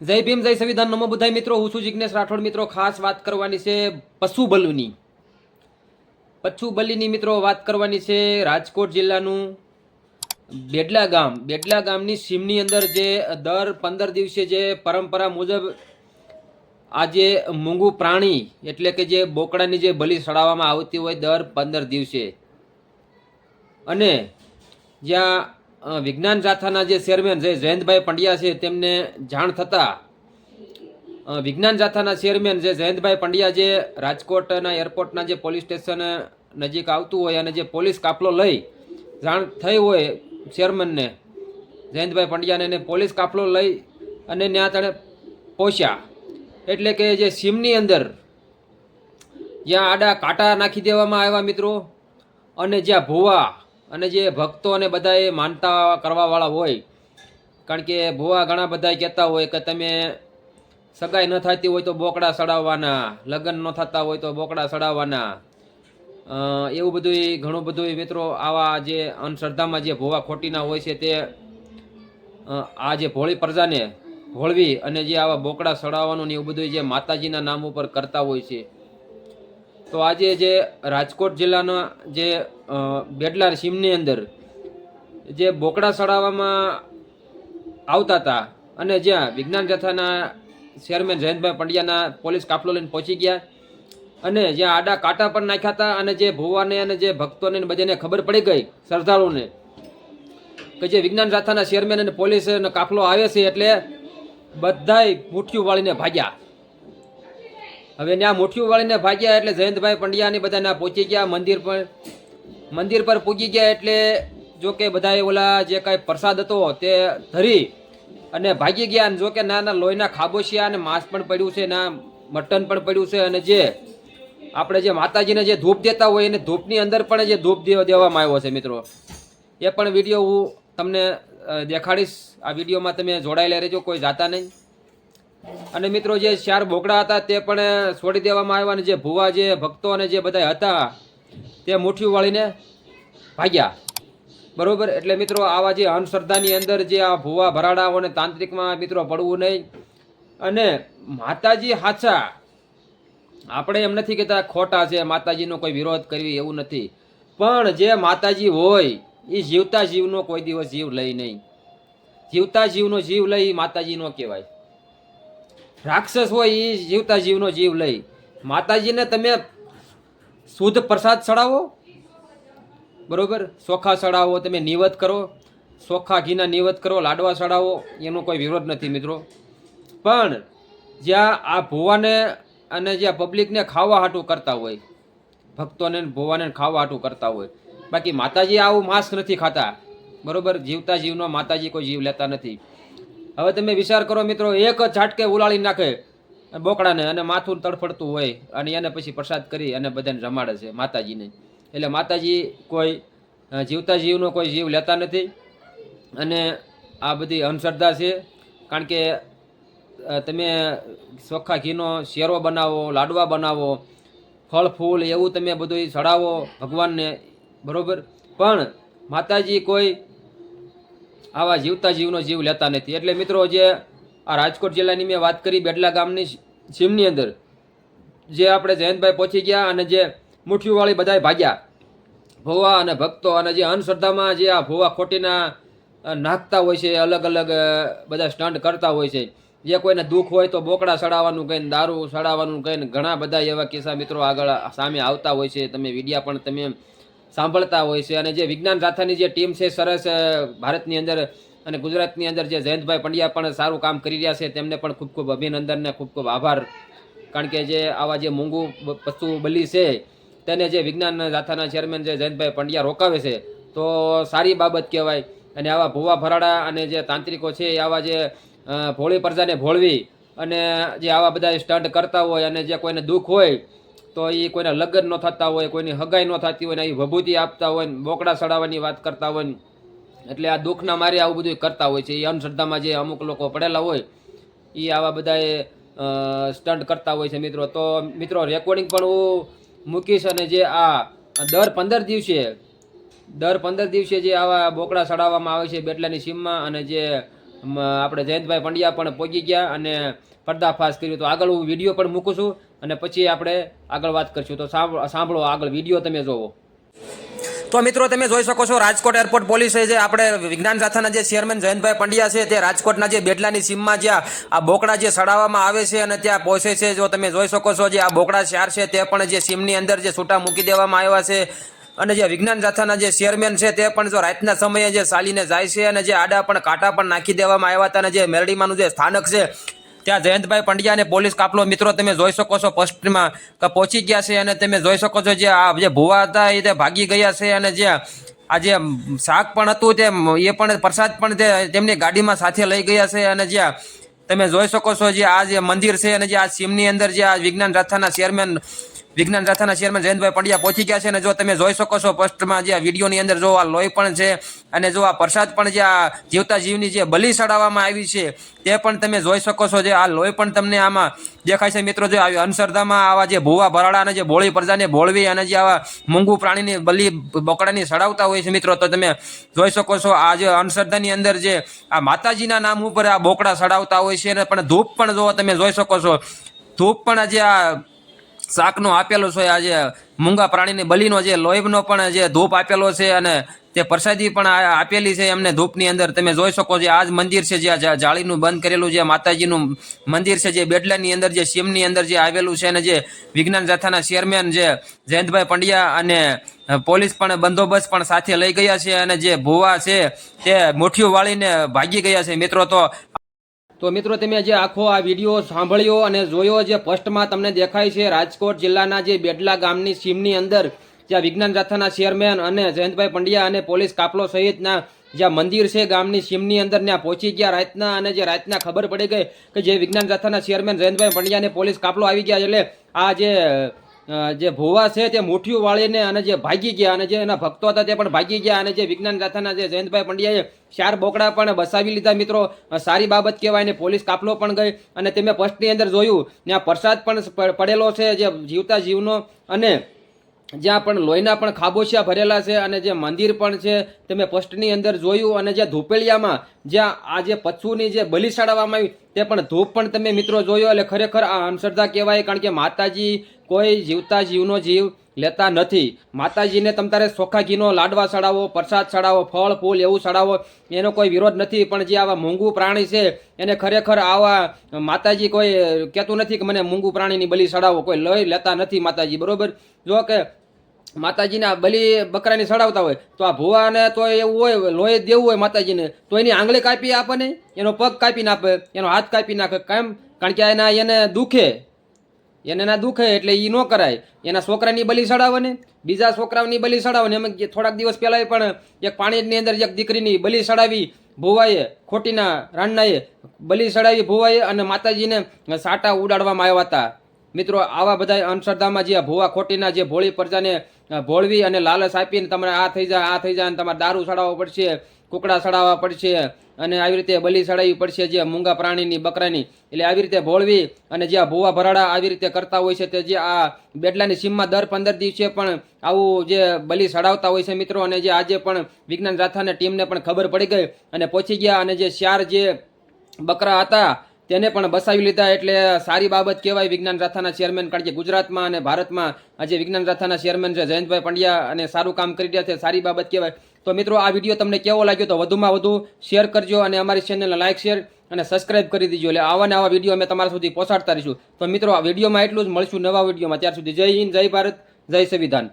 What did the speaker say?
જય ભીમ, જય સંવિધાન. નમો બધાય મિત્રો, હું છું જિજ્ઞેશ રાઠોડ. મિત્રો, ખાસ વાત કરવાની છે પશુ બલુની પશુ બલીની મિત્રો, વાત કરવાની છે રાજકોટ જિલ્લાનું બેડલા ગામ. બેડલા ગામની સીમની અંદર જે દર પંદર દિવસે જે પરંપરા મુજબ આ જે મૂંગું પ્રાણી, એટલે કે જે બોકડાની જે બલી ચડાવવામાં આવતી હોય દર પંદર દિવસે. અને જ્યાં વિજ્ઞાન જાથાના જે ચેરમેન જે જયંતભાઈ પંડ્યા છે, તેમને જાણ થતાં વિજ્ઞાન જાથાના ચેરમેન જે જયંતભાઈ પંડ્યા જે રાજકોટના એરપોર્ટના જે પોલીસ સ્ટેશન નજીક આવતું હોય અને જે પોલીસ કાફલો લઈ જાણ થઈ હોય ચેરમેનને, જયંતભાઈ પંડ્યાને એને પોલીસ કાફલો લઈ અને ત્યાં તણે પહોંચ્યા. એટલે કે જે સીમની અંદર જ્યાં આડા કાંટા નાખી દેવામાં આવ્યા મિત્રો, અને જ્યાં ભૂવા અને જે ભક્તો અને બધાએ માનતા કરવાવાળા હોય, કારણ કે ભુવા ઘણા બધા કહેતા હોય કે તમે સગાઈ ન થતી હોય તો બોકડા સડાવવાના, લગ્ન ન થતા હોય તો બોકડા સડાવવાના. એવું બધું ઘણું બધું મિત્રો આવા જે અંધશ્રદ્ધામાં જે ભોવા ખોટીના હોય છે તે આ જે ભોળી પ્રજાને ભોળવી અને જે આવા બોકડા સડાવવાનું ને એવું બધું જે માતાજીના નામ ઉપર કરતા હોય છે. તો આજે જે રાજકોટ જિલ્લાના જે બેડલાર સીમની અંદર જે બોકડા સડાવવામાં આવતા હતા અને જ્યાં વિજ્ઞાન જથ્થાના ચેરમેન જયંતભાઈ પંડ્યાના પોલીસ કાફલો લઈને પહોંચી ગયા અને જ્યાં આડા કાંટા પણ નાખ્યા હતા અને જે ભુવાને અને જે ભક્તોને બધાને ખબર પડી ગઈ શ્રદ્ધાળુઓને કે જે વિજ્ઞાન જાથાના ચેરમેન અને પોલીસનો કાફલો આવે છે એટલે બધાય મુઠ્ઠીઓ વાળીને ભાગ્યા. હવે ત્યાં મુઠ્ઠીઓ વાળીને ભાગ્યા એટલે જયંતભાઈ પંડ્યાને બધા ના પહોંચી ગયા મંદિર પર. મંદિર પર પૂગી ગયા એટલે જો કે બધાએ ઓલા જે કાંઈ પ્રસાદ હતો તે ધરી અને ભાગી ગયા અને જો કે નાના લોહીના ખાબોશિયા અને માંસ પણ પડ્યું છે, ના, મટન પણ પડ્યું છે અને જે આપણે જે માતાજીને જે ધૂપ દેતા હોય એને ધૂપની અંદર પણ જે ધૂપ દેવામાં આવ્યો છે મિત્રો. એ પણ વીડિયો હું તમને દેખાડીશ. આ વિડીયોમાં તમે જોડાયેલા રહેજો, કોઈ જાતા નહીં. અને મિત્રો જે ચાર બોકડા હતા તે પણ છોડી દેવામાં આવ્યા અને જે ભુવા જે ભક્તો અને જે બધા હતા તે મુઠ્ઠીઓ વાળીને ભાગ્યા. બરોબર? એટલે મિત્રો આવા જે અંધશ્રદ્ધાની અંદર જે આ ભુવા ભરાડાઓ અને તાંત્રિકમાં મિત્રો પડવું નહીં. અને માતાજી હાચા આપણે એમ નથી કહેતા ખોટા છે, માતાજીનો કોઈ વિરોધ કરવી એવું નથી. પણ જે માતાજી હોય એ જીવતા જીવનો કોઈ દિવસ જીવ લઈ નહીં. જીવતા જીવનો જીવ લઈ માતાજીનો કહેવાય. રાક્ષસ હોય એ જીવતા જીવનો જીવ લઈ. માતાજીને તમે શુદ્ધ પ્રસાદ ચડાવો? બરોબર? ચોખા ચડાવો, તમે નિવત કરો. ચોખા ઘીના નિવત કરો, લાડવા ચડાવો, એનો કોઈ વિરોધ નથી મિત્રો. પણ જ્યાં આ ભુવાને અને જ્યાં પબ્લિકને ખાવા હાટું કરતા હોય, ભક્તોને ભુવાને ખાવા હાટું કરતા હોય, બાકી માતાજી આવું માંસ નથી ખાતા. બરોબર? જીવતા જીવનો માતાજી કોઈ જીવ લેતા નથી. હવે તમે વિચાર કરો મિત્રો, એક જ ઝાટકે ઉલાળી નાખે બોકડાને અને માથું તડફડતું હોય અને એને પછી પ્રસાદ કરી અને બધાને જમાડે છે માતાજીને. એટલે માતાજી કોઈ જીવતા જીવનો કોઈ જીવ લેતા નથી અને આ બધી અંધશ્રદ્ધા છે. કારણ કે તમે ચોખ્ખા ઘીનો શેરો બનાવો, લાડવા બનાવો, ફળ, ફૂલ એવું તમે બધું ચડાવો ભગવાનને, બરાબર? પણ માતાજી કોઈ આવા જીવતા જીવનો જીવ લેતા નથી. એટલે મિત્રો જે આ રાજકોટ જિલ્લાની મેં વાત કરી બેડલા ગામની સીમની અંદર, જે આપણે જયંતભાઈ પહોંચી ગયા અને જે મુઠ્ઠીવાળી બધાય ભાગ્યા. ભોવા અને ભક્તો અને જે અંધશ્રદ્ધામાં જે આ ભોવા ખોટીના નાખતા હોય છે, અલગ અલગ બધા સ્ટન્ટ કરતા હોય છે. જે કોઈને દુઃખ હોય તો બોકડા સડાવવાનું કહીને, દારૂ સડાવવાનું કહીને, ઘણા બધા એવા કિસ્સા મિત્રો આગળ સામે આવતા હોય છે. તમે વિડીયા પણ તમે સાંભળતા હોય છે. અને જે વિજ્ઞાન જાથાની જે ટીમ છે, સરસ ભારતની અંદર અને ગુજરાતની અંદર જે જયંતભાઈ પંડ્યા પણ સારું કામ કરી રહ્યા છે, તેમને પણ ખૂબ ખૂબ અભિનંદન ને ખૂબ ખૂબ આભાર. કારણ કે જે આવા જે મૂંગું પશુ બલી છે, તેને જે વિજ્ઞાન રાથાના ચેરમેન જે જયંતભાઈ પંડ્યા રોકાવે છે, તો સારી બાબત કહેવાય. અને આવા ભૂવા ભરાડા અને જે તાંત્રિકો છે આવા જે ભોળી પ્રજાને ભોળવી અને જે આવા બધા સ્ટન્ટ કરતા હોય અને જે કોઈને દુઃખ હોય તો એ કોઈના લગ્ન ન થતા હોય, કોઈની હગાઈ ન થતી હોય ને એ ભભૂતિ આપતા હોય ને બોકડા ચડાવવાની વાત કરતા હોય ને, એટલે આ દુઃખના મારે આવું બધું કરતા હોય છે. એ અંધશ્રદ્ધામાં જે અમુક લોકો પડેલા હોય એ આવા બધાએ સ્ટન્ટ કરતા હોય છે મિત્રો. તો મિત્રો રેકોર્ડિંગ પણ હું મૂકીશ અને જે આ દર પંદર દિવસે, દર પંદર દિવસે જે આવા બોકડા ચડાવવામાં આવે છે બેટલાની સીમમાં અને જે આપણે જયંતભાઈ પંડ્યા પણ પહોંચી ગયા અને પર્દાફાશ કર્યું. તો આગળ હું વીડિયો પણ મૂકું છું અને પછી આપણે આગળ વાત કરીશું. તો સાંભ- સાંભળો આગળ વીડિયો તમે જોવો. તો મિત્રો, તમે જોઈ શકો છો રાજકોટ એરપોર્ટ પોલીસે જે આપણે વિજ્ઞાન શાખાના જે ચેરમેન જયંતભાઈ પંડ્યા છે, તે રાજકોટના જે બેડલાની સીમમાં જ્યાં આ બોકડા જે સડાવવામાં આવે છે અને ત્યાં પહોંચે છે. જો તમે જોઈ શકો છો જે આ બોકડા ચાર છે, તે પણ જે સીમની અંદર જે છૂટા મૂકી દેવામાં આવ્યા છે અને જે વિજ્ઞાન જાથાના જે ચેરમેન છે, તે પણ જો રાતના સમયે જે ચાલીને જાય છે અને જે આડા પણ કાંટા પણ નાખી દેવામાં આવ્યા હતા અને જે મેરડીમાંનું જે સ્થાનક છે ત્યાં જયંતભાઈ પંડ્યા અને પોલીસ કાફલો મિત્રો, તમે જોઈ શકો છો કે પહોંચી ગયા છે અને તમે જોઈ શકો છો જે આ જે ભુવા હતા એ તે ભાગી ગયા છે અને જે આ જે શાક પણ હતું તે એ પણ પ્રસાદ પણ તે તેમની ગાડીમાં સાથે લઈ ગયા છે અને જ્યાં તમે જોઈ શકો છો જે આ જે મંદિર છે અને જે આ સીમની અંદર જે આ વિજ્ઞાન રથાના ચેરમેન વિજ્ઞાન રાથાના ચેરમેન જયંતભાઈ પંડ્યા પહોંચી ગયા છે અને જો તમે જોઈ શકો છો પોસ્ટમાં જે વિડીયોની અંદર જો આ લોહી પણ છે અને જો આ પ્રસાદ પણ જે આ જીવતા જીવની જે બલિ ચડાવવામાં આવી છે, તે પણ તમે જોઈ શકો છો જે આ લોહી પણ તમને આમાં દેખાય છે. મિત્રો, જે આવી અંધશ્રદ્ધામાં આવા જે ભૂવા ભરાડા અને જે ભોળી પ્રજાને ભોળવી અને જે આવા મૂંગું પ્રાણીની બલિ બોકડાની ચડાવતા હોય છે, મિત્રો, તો તમે જોઈ શકો છો આ જે અંધશ્રદ્ધાની અંદર જે આ માતાજીના નામ ઉપર આ બોકડા ચડાવતા હોય છે અને પણ ધૂપ પણ જો તમે જોઈ શકો છો. ધૂપ પણ આજે આ શાકનો આપેલો છે આજે મૂંગા પ્રાણીની બલીનો જે લોહીનો પણ જે ધૂપ આપેલો છે અને તે પ્રસાદી પણ આપેલી છે એમને ધૂપની અંદર તમે જોઈ શકો છો, આ જ મંદિર છે જે, જાળીનું બંધ કરેલું જે માતાજીનું મંદિર છે, જે બેડલાની અંદર જે સીમની અંદર જે આવેલું છે અને જે વિજ્ઞાન જાથાના ચેરમેન જે જયંતભાઈ પંડ્યા અને પોલીસ પણ બંદોબસ્ત પણ સાથે લઈ ગયા છે અને જે ભુવા છે તે મુઠ્ઠીઓ વાળીને ભાગી ગયા છે. મિત્રો, તો તો મિત્રો તમે જે આખો આ વીડિયો સાંભળ્યો અને જોયો જે ફર્સ્ટમાં તમને દેખાય છે, રાજકોટ જિલ્લાના જે બેડલા ગામની સીમની અંદર જ્યાં વિજ્ઞાન જાથાના ચેરમેન અને જયંતભાઈ પંડ્યા અને પોલીસ કાફલો સહિતના જ્યાં મંદિર છે ગામની સીમની અંદર ત્યાં પહોંચી ગયા. રાતના અને જે રાતના ખબર પડી ગઈ કે જે વિજ્ઞાન જાથાના ચેરમેન જયંતભાઈ પંડ્યા અને પોલીસ કાફલો આવી ગયા એટલે આ જે જે ભુવા છે તે મુઠ્ઠીઓ વાળીને અને જે ભાગી ગયા અને જે એના ભક્તો હતા તે પણ ભાગી ગયા અને જે વિજ્ઞાન ગાથાના જે જયંતભાઈ પંડ્યાએ ચાર બોકડા પણ બસાવી લીધા, મિત્રો. સારી બાબત કહેવાય ને પોલીસ કાફલો પણ ગઈ અને તે મેં પસ્ટની અંદર જોયું ત્યાં પ્રસાદ પણ પડેલો છે જે જીવતા જીવનો અને જ્યાં પણ લોહીના પણ ખાબોચિયા ભરેલા છે અને જે મંદિર પણ છે તમે પોસ્ટની અંદર જોયું અને જે ધૂપેલિયામાં જ્યાં આ જે પશુની જે બલિ ચડાવવામાં આવી તે પણ ધૂપ પણ તમે મિત્રો જોયો એટલે ખરેખર આ અંધશ્રદ્ધા કહેવાય કારણ કે માતાજી કોઈ જીવતા જીવનો જીવ લેતા નથી. માતાજીને તમ તારે ચોખ્ખા ઘીનો લાડવા ચડાવો, પ્રસાદ ચડાવો, ફળ, ફૂલ એવું ચડાવો, એનો કોઈ વિરોધ નથી. પણ જે આવા મૂંગું પ્રાણી છે, એને ખરેખર આવા માતાજી કોઈ કહેતું નથી કે મને મૂંગું પ્રાણીની બલી ચડાવો. કોઈ લઈ લેતા નથી માતાજી, બરોબર? જો કે માતાજીના બલી બકરાની ચડાવતા હોય, તો આ ભુવાને તો એવું હોય, લોહી દેવું હોય માતાજીને, તો એની આંગળી કાપી આપે ને? એનો પગ કાપી નાખે એનો હાથ કાપી નાખે. કેમ? કારણ કે એના એને દુખે. એને ના દુખે એટલે એ ન કરાય. એના છોકરાની બલી ચડાવે ને બીજા છોકરાની બલી ચડાવે ને કે થોડાક દિવસ પહેલાં પણ એક પાણીની અંદર એક દીકરીની બલી ચડાવી ભુવાએ, ખોટીના રાણનાએ બલી ચડાવી ભુવાએ અને માતાજીને સાટા ઉડાડવામાં આવ્યા હતા. મિત્રો, આવા બધા અંધશ્રદ્ધામાં જે ભુવા ખોટીના જે ભોળી પ્રજાને ભોળવી અને લાલચ આપીને તમારે આ થઈ જાય આ થઈ જાય અને તમારે દારૂ ચડાવવો પડશે, કુકડા ચડાવવા પડશે અને આવી રીતે બલી ચડાવવી પડશે જે મૂંગા પ્રાણીની બકરાની. એટલે આવી રીતે ભોળવી અને જે આ ભુવા ભરાડા આવી રીતે કરતા હોય છે તે જે આ બેડલાની સીમમાં દર પંદર દિવસે પણ આવું જે બલી ચડાવતા હોય છે મિત્રો, અને જે આજે પણ વિજ્ઞાન રાથાને ટીમને પણ ખબર પડી ગઈ. અને પહોંચી ગયા અને જે ચાર જે બકરા હતા તેને પણ બસાવી લીધા એટલે સારી બાબત કહેવાય વિજ્ઞાન રથાના ચેરમેન કારણ કે ગુજરાતમાં અને ભારતમાં આજે વિજ્ઞાન રથાના ચેરમેન છે જયંતભાઈ પંડ્યા અને સારું કામ કરી રહ્યા છે, સારી બાબત કહેવાય. તો મિત્રો આ વીડિયો તમને કેવો લાગ્યો તો વધુમાં વધુ શેર કરજો અને અમારી ચેનલને લાઇક શેર અને સબસ્ક્રાઇબ કરી દીજો. એટલે આવા ને આવા વીડિયો અમે તમારા સુધી પહોંચાડતા રહીશું. તો મિત્રો આ વિડીયોમાં એટલું જ. મળશું નવા વિડીયોમાં. ત્યાર સુધી જય હિન્દ, જય ભારત, જય સંવિધાન.